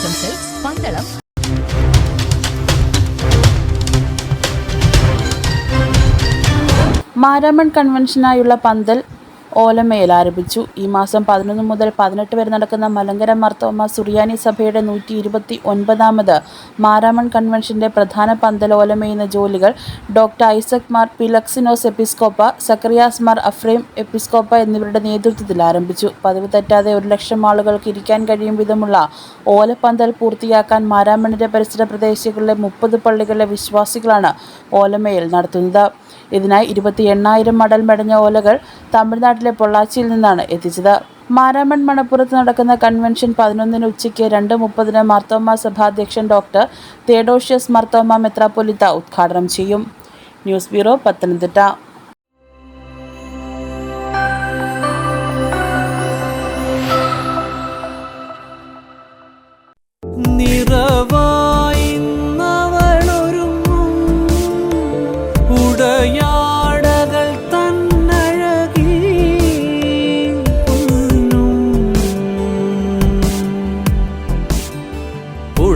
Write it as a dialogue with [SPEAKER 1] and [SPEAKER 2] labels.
[SPEAKER 1] Silks Pandalam
[SPEAKER 2] Maramon കൺവെൻഷനായുള്ള പന്തൽ ഓലമേൽ ആരംഭിച്ചു. ഈ മാസം പതിനൊന്ന് മുതൽ പതിനെട്ട് വരെ നടക്കുന്ന മലങ്കര മർത്തോമ സുറിയാനി സഭയുടെ നൂറ്റി ഇരുപത്തി ഒൻപതാമത് മാരാമൺ കൺവെൻഷന്റെ പ്രധാന പന്തൽ ഓലമയുന്ന ജോലികൾ ഡോക്ടർ ഐസക് മാർ പിലക്സിനോസ് എപ്പിസ്കോപ്പ സക്രിയാസ് മാർ അഫ്രേം എപ്പിസ്കോപ്പ എന്നിവരുടെ നേതൃത്വത്തിൽ ആരംഭിച്ചു. പതിവ് തെറ്റാതെ ഒരു ലക്ഷം ആളുകൾക്ക് ഇരിക്കാൻ കഴിയും വിധമുള്ള ഓലപ്പന്തൽ പൂർത്തിയാക്കാൻ മാരാമണിന്റെ പരിസര പ്രദേശങ്ങളിലെ മുപ്പത് പള്ളികളിലെ വിശ്വാസികളാണ് ഓലമയിൽ നടത്തുന്നത്. ഇതിനായി ഇരുപത്തി എണ്ണായിരം മടൽ മെടഞ്ഞ ഓലകൾ തമിഴ്നാട്ടിലെ പൊള്ളാച്ചിയിൽ നിന്നാണ് എത്തിച്ചത്. മാരാമൺ മണപ്പുറത്ത് നടക്കുന്ന കൺവെൻഷൻ പതിനൊന്നിന് ഉച്ചയ്ക്ക് രണ്ട് മുപ്പതിന് മാർത്തോമ സഭാധ്യക്ഷൻ ഡോക്ടർ തേഡോഷ്യസ് മാർത്തോമ മെത്രാപ്പൊലിത്ത ഉദ്ഘാടനം ചെയ്യും. News bureau Pathanamthitta.